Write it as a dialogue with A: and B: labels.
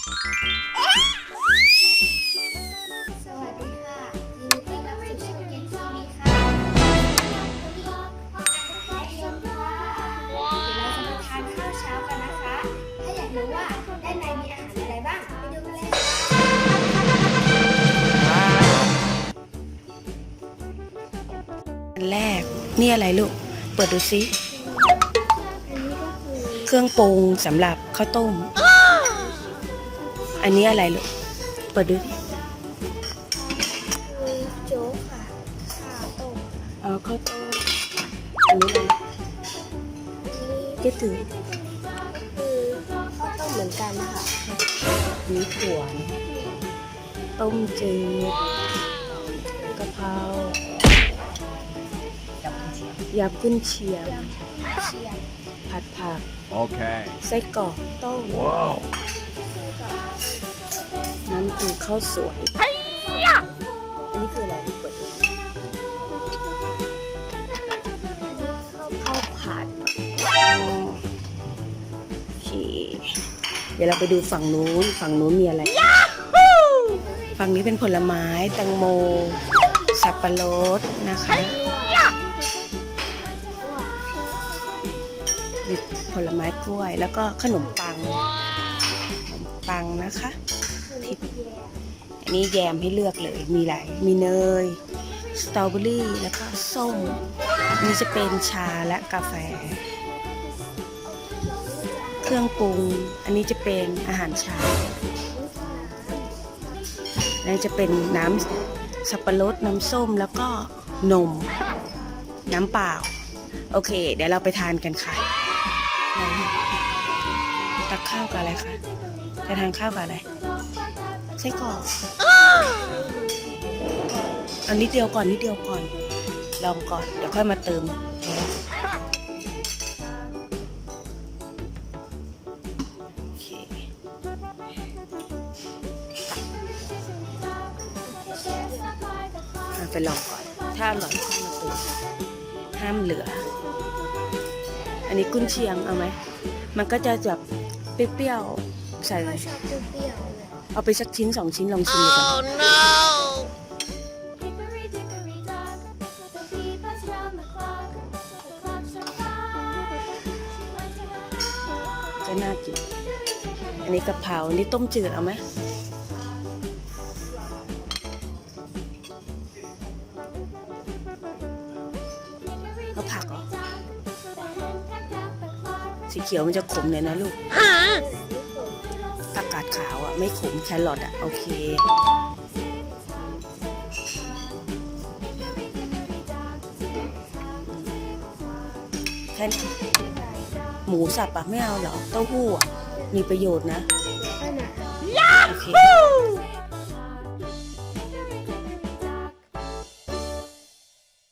A: สวัสดีค่ะยินดีต้อนรับสู่ช่องเย็นทีวีค่ะเดี๋ยวเราจะมาทานข้าวเช้ากันนะคะ ถ้าอยากรู้ว่าด้านในมีอาหารอะไรบ้าง ไปดูกันเลยค่ะ
B: อันแรกนี่อะไรลูก เปิดดูซิ
A: อันนี้ก็คือ
B: เครื่องปรุงสำหรับข้าวต้ม อ นนี้อะไรลูก เปิดดูสิ
A: คือโจ๊กค่ะข้าวต้ม
B: เอาข้าวต้มอันนี้อะไร
A: อันนี้
B: เจ๊ถือ
A: คือข้าวต้มเหมือนกันค่ะ
B: อันนี้ถั่วนะต้มจืดกะเพรายำกุ้นเชียง
A: เชียง
B: ผัดผัก
C: Okay.
B: ไส้กรอกต้ม
C: Whoa.
B: น้ำคือข้าวสวยอันนี้คืออะไรลูกเปิดดูข้าวผัดอ๋อโอเคเดี๋ยวเราไปดูฝั่งนู้น ฝั่งนู้นมีอะไร ฝั่งนี้เป็นผลไม้แตงโม สับปะรดนะคะมีผลไม้กล้วยแล้วก็ขนมปังขนม ปังนะคะที่อันนี้แยมให้เลือกเลยมีหลายมีเนยสตรอเบอรี่แล้วก็ส้มอันนี้จะเป็นชาและกาแฟ เครื่องปรุง อันนี้จะเป็นอาหารเช้าอันนี้จะเป็นน้ำสับปะรดน้ำส้มแล้วก็นม น้ำเปล่า โอเค เดี๋ยวเราไปทานกันค่ะตักข้าวกับอะไรคะ จะทานข้าวกับอะไรไส้กรอกเอานิดเดียวก่อนนิดเดียวก่อน ลองก่อน เดี๋ยวค่อยมาเติมโอเคอะไปลองก่อน ถ้าอร่อยค่อยมาเติมห้ามเหลือ อันนี้กุนเชียงเอาไหม มันก็จะแบบเปรี้ยวๆ ใส่
A: ก็ชอบเปรี้ยวๆเลย
B: เอาไปสักชิ้นสองชิ้นลองชิมดูก่อน
D: Hickory dickory dock, the bee buzzed round the clock. The clock struck five. She went to her
B: ก็น่ากิน อันนี้กะเพราอันนี้ต้มจืดเอาไหมเอาผักเหรอ
D: dock. The hen pecked at the clock.
B: สีเขียวมันจะขมเลยนะลูก ผักกาดขาวอะ ไม่ขมแครอทอะ โอเคแค่นี้หมูสับอะ ไม่เอาเหรอ เต้าหู้อะ มีประโยชน์นะ
A: ก็หนา
B: โอเค